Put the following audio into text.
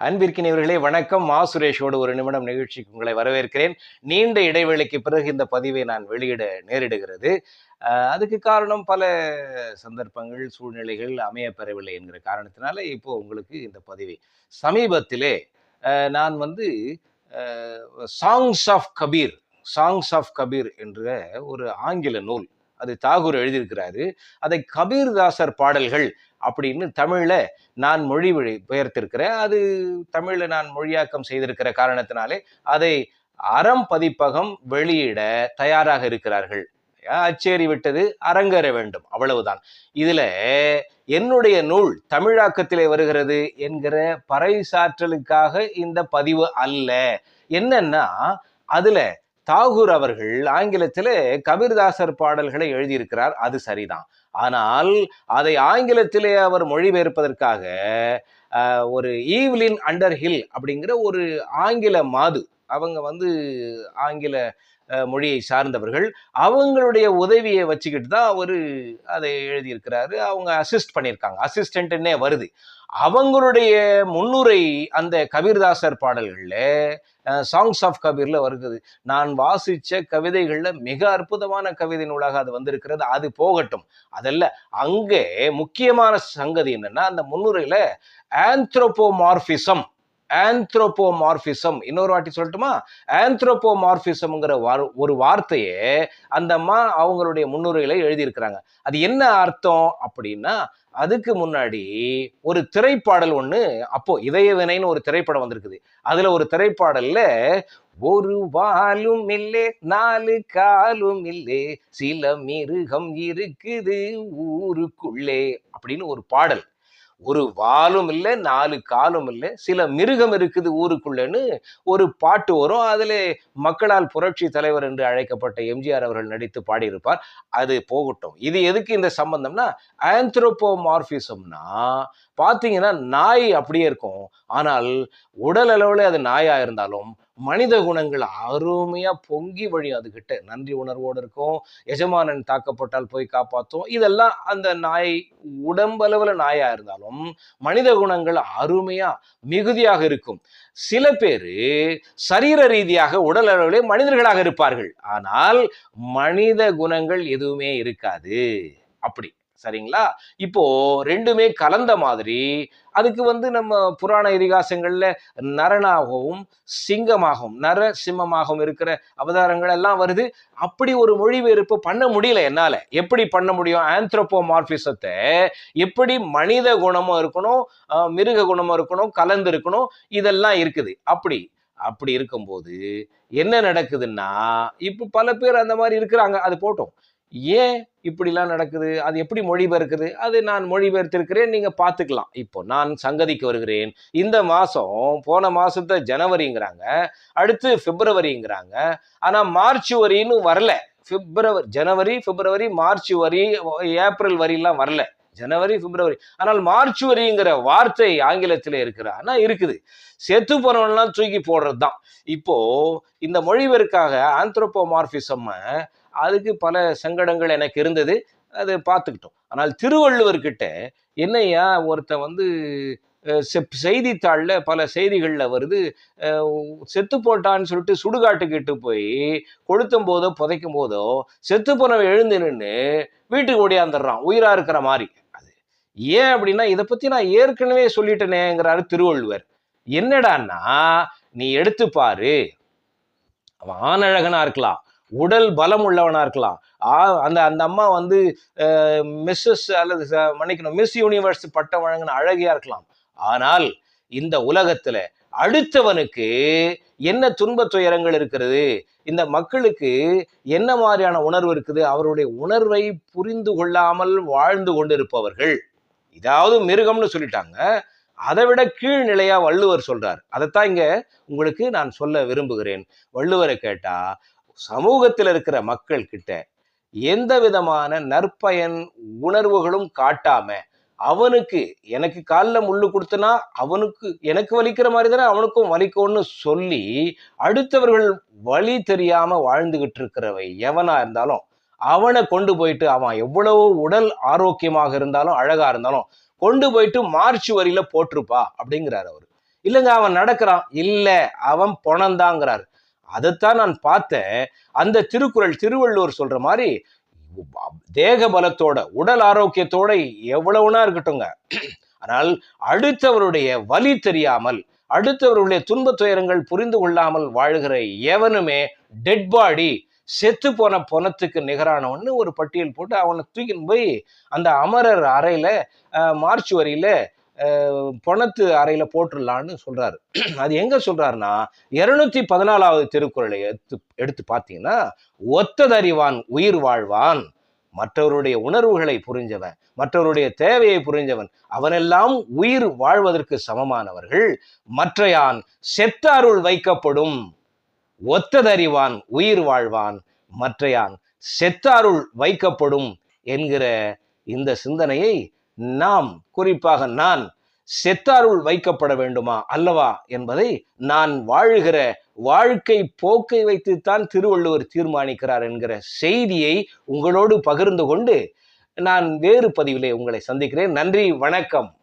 அன்பிற்கினவர்களே வணக்கம். மா. சுரேஷோடு ஒரு நிமிடம் நிகழ்ச்சிக்கு உங்களை வரவேற்கிறேன். நீண்ட இடைவேளைக்கு பிறகு இந்த பதிவை நான் வெளியிட நேரிடுகிறது. அதுக்கு காரணம் பல சந்தர்ப்பங்கள் சூழ்நிலைகள் அமையப்பெறவில்லை என்கிற காரணத்தினால இப்போ உங்களுக்கு இந்த பதிவை சமீபத்திலே நான் வந்து songs of Kabir songs of Kabir என்ற ஒரு ஆங்கில நூல் அது தாகூர் எழுதியிருக்கிறாரு. அதை கபீர்தாசர் பாடல்கள் அப்படின்னு தமிழில் நான் மொழி பெயர்த்திருக்கிறேன். அது தமிழில் நான் மொழியாக்கம் செய்திருக்கிற காரணத்தினாலே அதை அறம் பதிப்பகம் வெளியிட தயாராக இருக்கிறார்கள். அச்சேரி விட்டது அரங்கேற வேண்டும் அவ்வளவுதான். இதுல என்னுடைய நூல் தமிழாக்கத்திலே வருகிறது என்கிற பறைசாற்றலுக்காக இந்த பதிவு அல்ல. என்னன்னா அதுல தாகூர் அவர்கள் ஆங்கிலத்தில் கபீர்தாசர் பாடல்களை எழுதியிருக்கிறார். அது சரிதான். ஆனால் அதை ஆங்கிலத்திலே அவர் மொழிபெயர்ப்பதற்காக ஒரு ஈவ்லின் அண்டர் ஹில் அப்படிங்கிற ஒரு ஆங்கில மாது அவங்க வந்து ஆங்கில மொழியை சார்ந்தவர்கள். அவங்களுடைய உதவியை வச்சுக்கிட்டு தான் அவர் அதை எழுதியிருக்கிறாரு. அவங்க அசிஸ்ட் பண்ணியிருக்காங்க. அசிஸ்டன்ட்னே வருது. அவங்களுடைய முன்னுரை அந்த கபீர்தாசர் பாடல்களில் சாங்ஸ் ஆஃப் கபீரில் வருகிறது. நான் வாசித்த கவிதைகளில் மிக அற்புதமான கவிதை நூலாக அது வந்திருக்கிறது. அது போகட்டும். அதல்ல அங்கே முக்கியமான சங்கதி என்னன்னா அந்த முன்னுரையில் ஆந்த்ரோபோமார்பிசம் ஆந்த்ரோபோமார்பிசம் இன்னொரு வாட்டி சொல்லட்டுமா? ஆந்த்ரோபோமார்பிசம்ங்கிற வார்- ஒரு வார்த்தையை அந்த அம்மா அவங்களுடைய முன்னுரைகளை எழுதியிருக்கிறாங்க. அது என்ன அர்த்தம் அப்படின்னா அதுக்கு முன்னாடி ஒரு திரைப்பாடல் ஒன்று அப்போ இதய வினைன்னு ஒரு திரைப்படம் வந்திருக்குது. அதில் ஒரு திரைப்பாடல்ல ஒரு வாலும் இல்லை நாலு காலும் இல்லை சில மிருகம் இருக்குது ஊருக்குள்ளே அப்படின்னு ஒரு பாடல். ஒரு வாலும் இல்லை நாலு காலும் இல்லை. சில மிருகம் இருக்குது ஊருக்குள்ளேன்னு ஒரு பாட்டு வரும். அதில் மக்களால் புரட்சி தலைவர் என்று அழைக்கப்பட்ட எம்ஜிஆர் அவர்கள் நடித்து பாடியிருப்பார். அது போகட்டும். இது எதுக்கு இந்த சம்பந்தம்னா ஆந்த்ரோபோமார்பிசம்னா பார்த்தீங்கன்னா நாய் அப்படியே இருக்கும். ஆனால் உடல் அளவில் அது நாயாக இருந்தாலும் மனித குணங்கள் அருமையாக பொங்கி வழியும் அதுகிட்ட. நன்றி உணர்வோடு இருக்கும். எஜமானன் தாக்கப்பட்டால் போய் காப்பாற்றும் இதெல்லாம் அந்த நாய் உடம்பளவில் நாயாக இருந்தாலும் மனித குணங்கள் அருமையாக மிகுதியாக இருக்கும். சில பேர் சரீர ரீதியாக உடல் அளவிலே மனிதர்களாக இருப்பார்கள். ஆனால் மனித குணங்கள் எதுவுமே இருக்காது. அப்படி. சரிங்களா? இப்போ ரெண்டுமே கலந்த மாதிரி அதுக்கு வந்து நம்ம புராண இதிகாசங்கள்ல நரனாகவும் சிங்கமாகவும் நர சிம்மமாகவும் இருக்கிற அவதாரங்கள் எல்லாம் வருது. அப்படி ஒரு மொழிபெயர்ப்பு பண்ண முடியல என்னால. எப்படி பண்ண முடியும்? ஆந்த்ரோபோமார்பிசத்தை எப்படி மனித குணமும் இருக்கணும் மிருக குணமும் இருக்கணும் கலந்து இருக்கணும் இதெல்லாம் இருக்குது. அப்படி அப்படி இருக்கும்போது என்ன நடக்குதுன்னா இப்போ பல பேர் அந்த மாதிரி இருக்கிறாங்க. அது போட்டோம். ஏன் இப்படிலாம் நடக்குது? அது எப்படி மொழிபெயர்க்குது? அது நான் மொழிபெயர்த்திருக்கிறேன் நீங்கள் பார்த்துக்கலாம். இப்போ நான் சங்கதிக்கு வருகிறேன். இந்த மாதம் போன மாதத்தை ஜனவரிங்கிறாங்க. அடுத்து பிப்ரவரிங்கிறாங்க. ஆனால் மார்ச் வரின்னு வரல. பிப்ரவரி ஜனவரி பிப்ரவரி மார்ச் வரி ஏப்ரல் வரிலாம் வரல. ஜனவரி பிப்ரவரி. ஆனால் மார்ச் வரிங்கிற வார்த்தை ஆங்கிலத்தில் இருக்கிற ஆனால் இருக்குது. செத்து போனவன்லாம் தூக்கி போடுறது தான் இப்போ இந்த மொழிபெயர்க்காக ஆந்த்ரோபோமார்பிசம் அதுக்கு பல சங்கடங்கள் எனக்கு இருந்தது. அது பார்த்துக்கிட்டோம். ஆனால் திருவள்ளுவர்கிட்ட என்னையா ஒருத்தன் வந்து செய்தித்தாளில் செப்- பல செய்திகளில் வருது செத்து போட்டான்னு சொல்லிட்டு சுடுகாட்டுக்கிட்டு போய் கொளுத்தும் போதோ புதைக்கும் போதோ செத்து போனவன் எழுந்து நின்று வீட்டுக்கு ஓடியாந்துடுறான் உயிரா இருக்கிற மாதிரி அது ஏன் அப்படின்னா இதை பத்தி நான் ஏற்கனவே சொல்லிட்டேனேங்கிறாரு திருவள்ளுவர். என்னடான்னா நீ எடுத்து பாரு. அவன் ஆணழகனா இருக்கலாம். உடல் பலம் உள்ளவனா இருக்கலாம். ஆ- அந்த அந்த அம்மா வந்து மிஸ்ஸஸ் அல்லது ச- மன்னிக்கணும் மிஸ் யூனிவர்ஸ் பட்டம் வழங்கின அழகியா இருக்கலாம். ஆனால் இந்த உலகத்துல அடுத்தவனுக்கு என்ன துன்பத் துயரங்கள் இருக்கிறது? இந்த மக்களுக்கு என்ன மாதிரியான உணர்வு இருக்குது? அவருடைய உணர்வை புரிந்து கொள்ளாமல் வாழ்ந்து கொண்டிருப்பவர்கள். இதாவது மிருகம்னு சொல்லிட்டாங்க. அதை விட கீழ்நிலையா வள்ளுவர் சொல்றார். அதைத்தான் இங்க உங்களுக்கு நான் சொல்ல விரும்புகிறேன். வள்ளுவரை கேட்டா சமூகத்தில் இருக்கிற மக்கள் கிட்ட எந்த விதமான நற்பயன் உணர்வுகளும் காட்டாம அவனுக்கு எனக்கு காலில் முள்ளு கொடுத்தனா அவனுக்கு எனக்கு வலிக்கிற மாதிரி தானே அவனுக்கும் வலிக்கும்னு சொல்லி அடுத்தவர்கள் வழி தெரியாம வாழ்ந்துகிட்டு இருக்கிறவை எவனா இருந்தாலும் அவனை கொண்டு போயிட்டு அவன் எவ்வளவு உடல் ஆரோக்கியமாக இருந்தாலும் அழகா இருந்தாலும் கொண்டு போயிட்டு மார்ச் வரியில போட்டிருப்பா அப்படிங்கிறார் அவர். இல்லைங்க அவன் நடக்கிறான். இல்லை அவன் பொணந்தாங்கிறார். அதைத்தான் நான் பார்த்தேன். அந்த திருக்குறள் திருவள்ளுவர் சொல்ற மாதிரி தேக பலத்தோட உடல் ஆரோக்கியத்தோட எவ்வளவுனா இருக்கட்டுங்க. ஆனால் அடுத்தவருடைய வலி தெரியாமல் அடுத்தவருடைய துன்பத் துயரங்கள் புரிந்து கொள்ளாமல் வாழ்கிற எவனுமே டெட் பாடி செத்து போன பொணத்துக்கு நிகரானவன்னு ஒரு பட்டியல் போட்டு அவனை தூக்கின்னு போய் அந்த அமரர் அறையில மார்ச் வரியில பொணத்து அறையில போட்டுடலான்னு சொல்றாரு. அது எங்க சொல்றாருன்னா இருநூத்தி பதினாலாவது திருக்குறளை எடுத்து எடுத்து பார்த்தீங்கன்னா ஒத்ததறிவான் உயிர் வாழ்வான். மற்றவருடைய உணர்வுகளை புரிஞ்சவன் மற்றவருடைய தேவையை புரிஞ்சவன் அவனெல்லாம் உயிர் வாழ்வதற்கு சமமானவர்கள். மற்றையான் செத்தாருள் வைக்கப்படும். ஒத்ததறிவான் உயிர் வாழ்வான். மற்றையான் செத்தாருள் வைக்கப்படும் என்கிற இந்த சிந்தனையை நாம் குறிப்பாக நான் செத்தாருள் வைக்கப்பட வேண்டுமா அல்லவா என்பதை நான் வாழுகிற வாழ்க்கை போக்கை வைத்துத்தான் திருவள்ளுவர் தீர்மானிக்கிறார் என்கிற செய்தியை உங்களோடு பகிர்ந்து கொண்டு நான் வேறு பதிவிலே உங்களை சந்திக்கிறேன். நன்றி வணக்கம்.